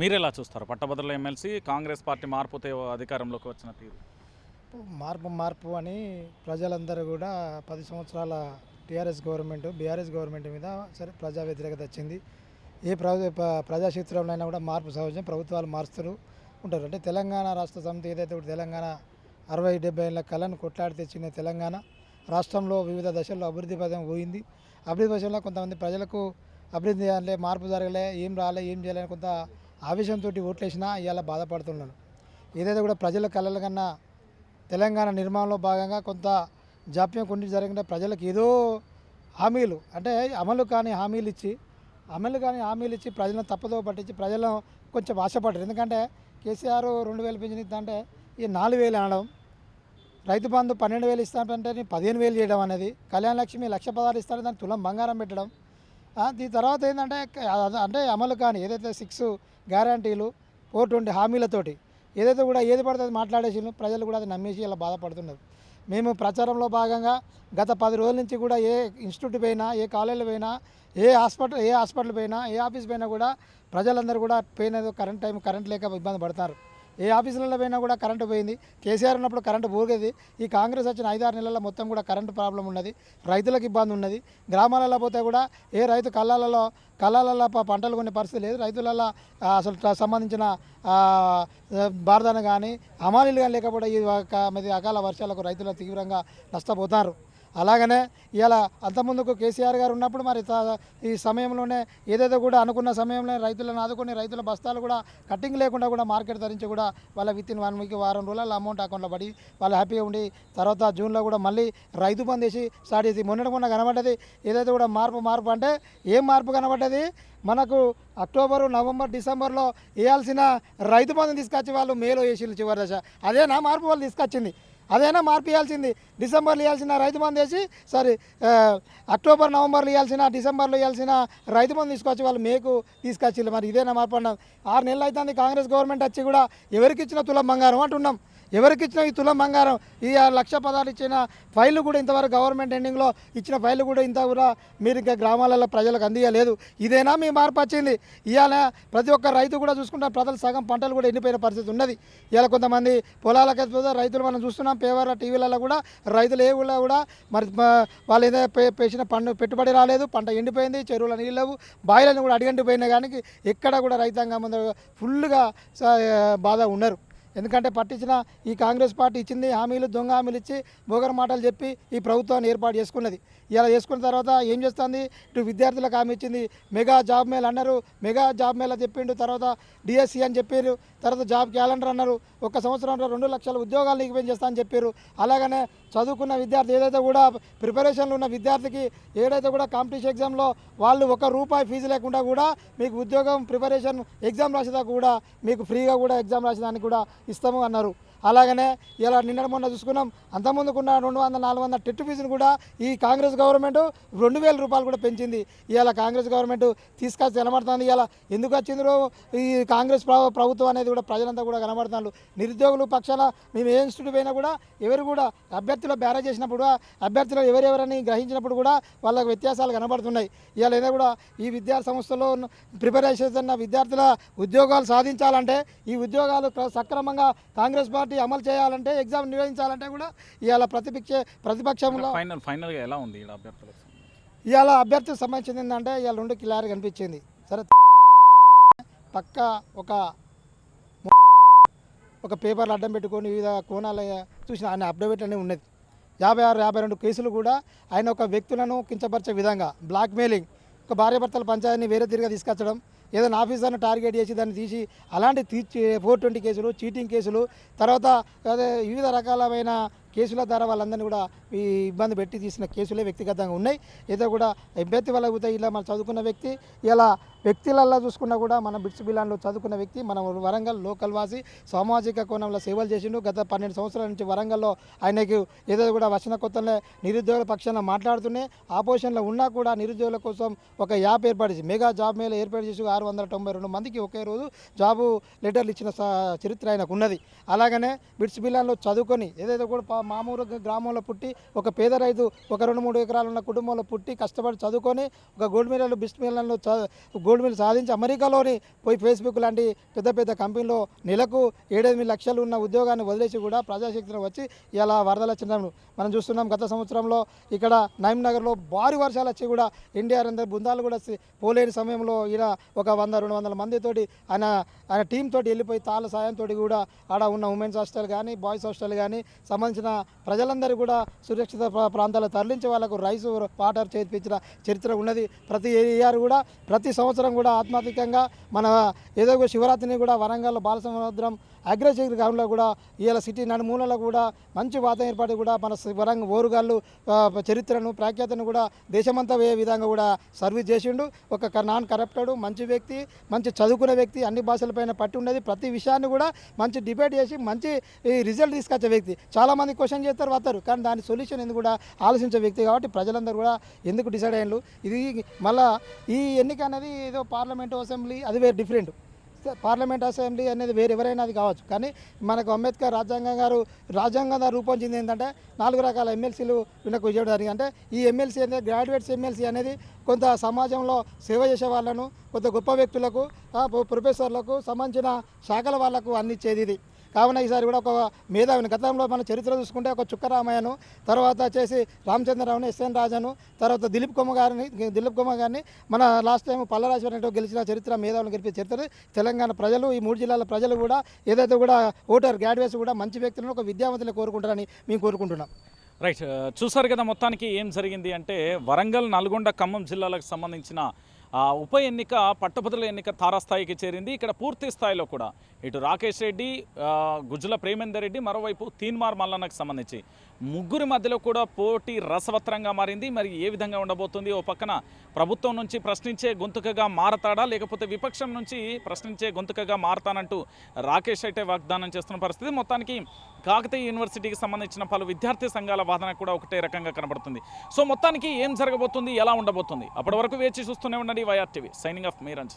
మీరు ఎలా చూస్తారు? పట్టభద్రుల ఎమ్మెల్సీ కాంగ్రెస్ పార్టీ మార్పుతో అధికారంలోకి వచ్చిన తీరు. మార్పు మార్పు అని ప్రజలందరూ కూడా పది సంవత్సరాల టీఆర్ఎస్ గవర్నమెంట్ బీఆర్ఎస్ గవర్నమెంట్ మీద సరే ప్రజా వ్యతిరేకత వచ్చింది. ఏ ప్రజాక్షేత్రంలో అయినా కూడా మార్పు సహజం. ప్రభుత్వాలు మారుస్తూ ఉంటారు. అంటే తెలంగాణ రాష్ట్ర సమితి ఏదైతే తెలంగాణ అరవై డెబ్బై ఏళ్ళ కళను కొట్లాడి తెచ్చిన తెలంగాణ. రాష్ట్రంలో వివిధ దశల్లో అభివృద్ధి పదం పోయింది. అభివృద్ధి పదంలో కొంతమంది ప్రజలకు అభివృద్ధి అంటే మార్పు జరగలే ఏం రాలే ఏం చేయలే కొంత ఆవేశంతో ఓట్లేసినా ఇవాళ బాధపడుతున్నాను ఏదైతే కూడా ప్రజల కళల కన్నా తెలంగాణ నిర్మాణంలో భాగంగా కొంత జాప్యం కొన్ని జరిగిన ప్రజలకు ఏదో హామీలు అంటే అమలు కాని హామీలు ఇచ్చి అమలు కాని హామీలు ఇచ్చి ప్రజలను తప్పదో పట్టించి ప్రజలను కొంచెం ఆశపడ్డారు. ఎందుకంటే కేసీఆర్ రెండు వేలు పెంచిన అంటే ఈ నాలుగు వేలు అనడం రైతు బంధు పన్నెండు వేలు ఇస్తానంటే నేను పదిహేను వేలు చేయడం అనేది కళ్యాణ లక్ష్మి లక్ష పదాలు ఇస్తాను దాన్ని తులం బంగారం పెట్టడం దీని తర్వాత ఏంటంటే అంటే అమలు కాని ఏదైతే సిక్స్ గ్యారంటీలు ఫోర్ ఉండే హామీలతోటి ఏదైతే కూడా ఏది పడితే అది మాట్లాడేసి ప్రజలు కూడా అది నమ్మేసి ఇలా బాధపడుతున్నారు. మేము ప్రచారంలో భాగంగా గత పది రోజుల నుంచి కూడా ఏ ఇన్స్టిట్యూట్ పోయినా ఏ కాలేజీలు పోయినా ఏ హాస్పిటల్ ఏ హాస్పిటల్ పోయినా ఏ ఆఫీస్ పోయినా కూడా ప్రజలందరూ కూడా పోయినది కరెంట్ టైం కరెంట్ లేక ఇబ్బంది పడతారు. ఏ ఆఫీసులలో పోయినా కూడా కరెంటు పోయింది. కేసీఆర్ ఉన్నప్పుడు కరెంటు పోగేది. ఈ కాంగ్రెస్ వచ్చిన ఐదారు నెలల్లో మొత్తం కూడా కరెంటు ప్రాబ్లం ఉన్నది. రైతులకు ఇబ్బంది ఉన్నది. గ్రామాలలో పోతే కూడా ఏ రైతు కళ్ళాలలో కళ్ళాలలో పంటలు కొనే పరిస్థితి లేదు. రైతులలో అసలు సంబంధించిన బార్దన కానీ హమాలీలు కానీ లేకపోతే ఈ అకాల వర్షాలకు రైతులు తీవ్రంగా నష్టపోతారు. అలాగనే ఇలా అంతకుముందుకు కేసీఆర్ గారు ఉన్నప్పుడు మరి త- ఈ సమయంలోనే ఏదైతే కూడా అనుకున్న సమయంలో రైతులను ఆదుకుని రైతుల బస్తాలు కూడా కట్టింగ్ లేకుండా కూడా మార్కెట్ ధరించి కూడా వాళ్ళ విత్ ఇన్ వన్ వీక్ వారం రోజుల అమౌంట్ అకౌంట్లో పడి వాళ్ళు హ్యాపీగా ఉండి తర్వాత జూన్లో కూడా మళ్ళీ రైతు బంద్ చేసి స్టార్ట్ చేసి మొన్నటి మొన్న కనబడ్డది. ఏదైతే కూడా మార్పు మార్పు అంటే ఏం మార్పు కనబడ్డది? మనకు అక్టోబరు నవంబర్ డిసెంబర్లో వేయాల్సిన రైతు బంధు తీసుకొచ్చి వాళ్ళు మేలో వేసి చివరి దశ. అదే నా మార్పు వాళ్ళు తీసుకొచ్చింది. అదైనా మార్పు ఇవ్వాల్సింది. డిసెంబర్లో ఇవ్వాల్సిన రైతు బంధు వేసి సారీ అక్టోబర్ నవంబర్లో ఇవ్వాల్సిన డిసెంబర్లో ఇవ్వాల్సిన రైతు బంధు తీసుకొచ్చి వాళ్ళు మేకు తీసుకొచ్చి మరి ఇదేనా మార్పు అన్నాం ఆరు నెలలు అవుతుంది కాంగ్రెస్ గవర్నమెంట్ వచ్చి కూడా ఎవరికి ఇచ్చిన తులం బంగారం అంటున్నాం. ఎవరికి ఇచ్చిన ఈ తులం బంగారం? ఈ లక్ష పదాలు ఇచ్చిన ఫైళ్ళు కూడా ఇంతవరకు గవర్నమెంట్ ఎండింగ్లో ఇచ్చిన ఫైళ్ళు కూడా ఇంత కూడా మీరు ఇంకా గ్రామాలలో ప్రజలకు అందియలేదు. ఇదేనా మీ మార్పు వచ్చింది? ఇవాళ ప్రతి ఒక్క రైతు కూడా చూసుకుంటే ప్రజలు సగం పంటలు కూడా ఎండిపోయిన పరిస్థితి ఉన్నది. ఇవాళ కొంతమంది పొలాలకు రైతులు మనం చూస్తున్నాం. పేపర్ల టీవీలలో కూడా రైతులు ఏ ఊళ్ళో కూడా మరి వాళ్ళు ఏదో పే- పేసిన పండు పెట్టుబడి రాలేదు పంట ఎండిపోయింది చెరువుల నీళ్ళు లేవు బాయిలను కూడా అడిగండిపోయినా కానీ ఎక్కడ కూడా రైతాంగం ముందు ఫుల్గా బాధ ఉన్నారు. ఎందుకంటే పట్టించిన ఈ కాంగ్రెస్ పార్టీ ఇచ్చింది హామీలు దొంగ హామీలు ఇచ్చి బోగర్ మాటలు చెప్పి ఈ ప్రభుత్వాన్ని ఏర్పాటు చేసుకున్నది. ఇలా చేసుకున్న తర్వాత ఏం చేస్తుంది? ఇటు విద్యార్థులకు హామీ ఇచ్చింది. మెగా జాబ్ మేళ అన్నారు. మెగా జాబ్ మేళ చెప్పిండు. తర్వాత డిఎస్సి అని చెప్పారు. తర్వాత జాబ్ క్యాలెండర్ అన్నారు. ఒక సంవత్సరంలో రెండు లక్షల ఉద్యోగాలు నీకు చేస్తా అని చెప్పారు. అలాగనే చదువుకున్న విద్యార్థి ఏదైతే కూడా ప్రిపరేషన్లు ఉన్న విద్యార్థికి ఏదైతే కూడా కాంపిటీషన్ ఎగ్జామ్లో వాళ్ళు ఒక రూపాయి ఫీజు లేకుండా కూడా మీకు ఉద్యోగం ప్రిపరేషన్ ఎగ్జామ్ రాసేదాకా కూడా మీకు ఫ్రీగా కూడా ఎగ్జామ్ రాసేదానికి కూడా ఇస్తాము అన్నారు. అలాగనే ఇలా నిన్న మొన్న చూసుకున్నాం అంతకుముందుకున్న రెండు వందల నాలుగు వందల టెట్ ఫీజును కూడా ఈ కాంగ్రెస్ గవర్నమెంట్ రెండు వేల రూపాయలు కూడా పెంచింది. ఇలా కాంగ్రెస్ గవర్నమెంట్ తీసుకొచ్చి కనబడుతుంది ఇలా ఎందుకు వచ్చిందో ఈ కాంగ్రెస్ ప్రభుత్వం అనేది కూడా ప్రజలంతా కూడా కనబడుతున్నారు. నిరుద్యోగులు పక్షాల మేము ఏ ఇన్స్టిట్యూట్ పోయినా కూడా ఎవరు కూడా అభ్యర్థులు బ్యారేజ్ చేసినప్పుడు అభ్యర్థులు ఎవరెవరని గ్రహించినప్పుడు కూడా వాళ్ళకి వ్యత్యాసాలు కనబడుతున్నాయి. ఇవాళ ఏదో కూడా ఈ విద్యా సంస్థలో ఉన్న ప్రిపేర్ చేస్తున్న విద్యార్థుల ఉద్యోగాలు సాధించాలంటే ఈ ఉద్యోగాలు సక్రమంగా కాంగ్రెస్ పార్టీ అమలు చేయాలంటే ఎగ్జామ్ నిర్వహించాలంటే కూడా ఇవాళ ప్రతిపక్ష ప్రతిపక్షంలో ఫైనల్ ఫైనల్గా ఎలా ఉంది అభ్యర్థులకు ఇవాళ అభ్యర్థికి సంబంధించింది ఏంటంటే ఇవాళ రెండు క్లియర్ కనిపించింది. సరే పక్క ఒక ఒక పేపర్లు అడ్డం పెట్టుకొని వివిధ కోణాల చూసిన ఆయన అప్డేట్ అనేది ఉన్నది. యాభై ఆరు యాభై రెండు కేసులు కూడా ఆయన ఒక వ్యక్తులను కించపరిచే విధంగా బ్లాక్మెయిలింగ్ ఒక భార్యాభర్తల పంచాయతీని వేరే తిరిగా తీసుకొచ్చడం ఏదైనా ఆఫీసర్ని టార్గెట్ చేసి దాన్ని తీసి అలాంటి తీర్చి ఫోర్ ట్వంటీ కేసులు చీటింగ్ కేసులు తర్వాత అదే వివిధ రకాలమైన కేసుల ద్వారా వాళ్ళందరినీ కూడా ఈ ఇబ్బంది పెట్టి తీసిన కేసులే వ్యక్తిగతంగా ఉన్నాయి. ఏదో కూడా అభ్యర్థి వల్ల కూడా ఇలా మనం చదువుకున్న వ్యక్తి ఇలా వ్యక్తులల్లో చూసుకున్నా కూడా మన బిట్స్ బిలాన్లో చదువుకున్న వ్యక్తి మన వరంగల్ లోకల్ వాసి సామాజిక కోణంలో సేవలు చేసిండు. గత పన్నెండు సంవత్సరాల నుంచి వరంగల్లో ఆయనకు ఏదో కూడా వచ్చిన కొత్తలే నిరుద్యోగుల పక్షాన మాట్లాడుతూనే ఆపోజిషన్లో ఉన్నా కూడా నిరుద్యోగుల కోసం ఒక యాప్ ఏర్పాటు చేసి మెగా జాబ్ మేళ ఏర్పాటు చేసి ఆరు వందల తొంభై రెండు మందికి ఒకే రోజు జాబు లెటర్లు ఇచ్చిన స- చరిత్ర ఆయనకు ఉన్నది. అలాగనే బిట్స్ బిలాన్లో చదువుకొని ఏదైతే కూడా మామూలు గ్రామంలో పుట్టి ఒక పేద రైతు ఒక రెండు మూడు ఎకరాలు ఉన్న కుటుంబంలో పుట్టి కష్టపడి చదువుకొని ఒక గోల్డ్ మెడల్ బిస్ట్ మిల్లర్లు గోల్డ్ మెడల్ సాధించి అమెరికాలోని పోయి ఫేస్బుక్ లాంటి పెద్ద పెద్ద కంపెనీలో నెలకు ఏడెనిమిది లక్షలు ఉన్న ఉద్యోగాన్ని వదిలేసి కూడా ప్రజాశక్తిని వచ్చి ఇలా వరదలు వచ్చినాము మనం చూస్తున్నాం గత సంవత్సరంలో ఇక్కడ నైమ్ నగర్లో భారీ వర్షాలు వచ్చి కూడా ఎన్డీఆర్ అందరి బృందాలు కూడా పోలేని సమయంలో ఈయన ఒక వంద రెండు వందల మందితోటి ఆయన ఆయన టీం తోటి వెళ్ళిపోయి తాళ్ళ సాయంతో కూడా ఆడ ఉన్న ఉమెన్స్ హాస్టల్ కానీ బాయ్స్ హాస్టల్ కానీ సంబంధించిన ప్రజలందరూ కూడా సురక్షిత ప్రాంతాలకు తరలించి వాళ్ళకు రైస్ వాటర్ చేర్పించిన చరిత్ర ఉన్నది. ప్రతి ఇయర్ కూడా ప్రతి సంవత్సరం కూడా ఆత్మాత్మికంగా మన ఏదో ఒక శివరాత్రిని కూడా వరంగల్ బాలసముద్రం అగ్రశేఖర్ గ్రామంలో కూడా ఇవాళ సిటీ నడుమూలలో కూడా మంచి వాతావరణ ఏర్పాటు కూడా మన సి- వరంగ ఓరుగాళ్ళు చరిత్రను ప్రాఖ్యాతను కూడా దేశమంతా ఏ విధంగా కూడా సర్వీస్ చేసిండు. ఒక నాన్ కరప్టెడ్ మంచి వ్యక్తి మంచి చదువుకునే వ్యక్తి అన్ని భాషలపైన పట్టి ఉన్నది. ప్రతి విషయాన్ని కూడా మంచి డిబేట్ చేసి మంచి రిజల్ట్ తీసుకొచ్చే వ్యక్తి. చాలామంది క్వశ్చన్ చేస్తారు వస్తారు. కానీ దాని సొల్యూషన్ ఎందుకు కూడా ఆలోచించే వ్యక్తి కాబట్టి ప్రజలందరూ కూడా ఎందుకు డిసైడ్ అయ్యారు? ఇది మళ్ళా ఈ ఎన్నిక అనేది ఏదో పార్లమెంటు అసెంబ్లీ అది వేరే డిఫరెంట్. పార్లమెంట్ అసెంబ్లీ అనేది వేరే ఎవరైనా అది కావచ్చు. కానీ మనకు అంబేద్కర్ రాజ్యాంగం గారు రాజ్యాంగం ద్వారా రూపొందింది ఏంటంటే నాలుగు రకాల ఎమ్మెల్సీలు వీళ్ళకు ఇవ్వడం జరిగింది అంటే ఈ ఎమ్మెల్సీ అనేది గ్రాడ్యుయేట్స్ ఎమ్మెల్సీ అనేది కొంత సమాజంలో సేవ చేసే వాళ్ళను కొంత గొప్ప వ్యక్తులకు ప్రొఫెసర్లకు సంబంధించిన శాఖల వాళ్ళకు అందించేది ఇది. కావున ఈసారి కూడా ఒక మేధావిని గతంలో మన చరిత్ర చూసుకుంటే ఒక చుక్కరామయ్యను తర్వాత వచ్చేసి రామచంద్రరావుని ఎస్ఎన్ రాజాను తర్వాత దిలీప్ కుమార్ గారిని దిలీప్ కుమార్ గారిని మన లాస్ట్ టైం పల్లరాజు గెలిచిన చరిత్ర మేధావిని గెలిపే చరిత్ర. తెలంగాణ ప్రజలు ఈ మూడు జిల్లాల ప్రజలు కూడా ఏదైతే కూడా ఓటర్ గ్రాడ్యుయేట్స్ కూడా మంచి వ్యక్తులను ఒక విద్యావంతులు కోరుకుంటారని మేము కోరుకుంటున్నాం. రైట్ చూసారు కదా మొత్తానికి ఏం జరిగింది అంటే వరంగల్ నల్గొండ ఖమ్మం జిల్లాలకు సంబంధించిన ఉప ఎన్నిక పట్టభద్రుల ఎన్నిక తారాస్థాయికి చేరింది. ఇక్కడ పూర్తి స్థాయిలో కూడా ఇటు రాకేష్ రెడ్డి గుజ్జుల ప్రేమేందర్ రెడ్డి మరోవైపు తీన్మార్ మల్లన్నకు సంబంధించి ముగ్గురి మధ్యలో కూడా పోటీ రసవత్రంగా మారింది. మరి ఏ విధంగా ఉండబోతుంది? ఓ పక్కన ప్రభుత్వం నుంచి ప్రశ్నించే గొంతుకగా మారతాడా? లేకపోతే విపక్షం నుంచి ప్రశ్నించే గొంతుకగా మారతానంటూ రాకేష్ అయితే వాగ్దానం చేస్తున్న పరిస్థితి. మొత్తానికి కాకతీయ యూనివర్సిటీకి సంబంధించిన పలు విద్యార్థి సంఘాల వాదన కూడా ఒకటే రకంగా కనబడుతుంది. సో మొత్తానికి ఏం జరగబోతుంది? ఎలా ఉండబోతుంది? అప్పటి వరకు వేచి చూస్తూనే ఉండండి. Modi TV, signing off, Miranjan.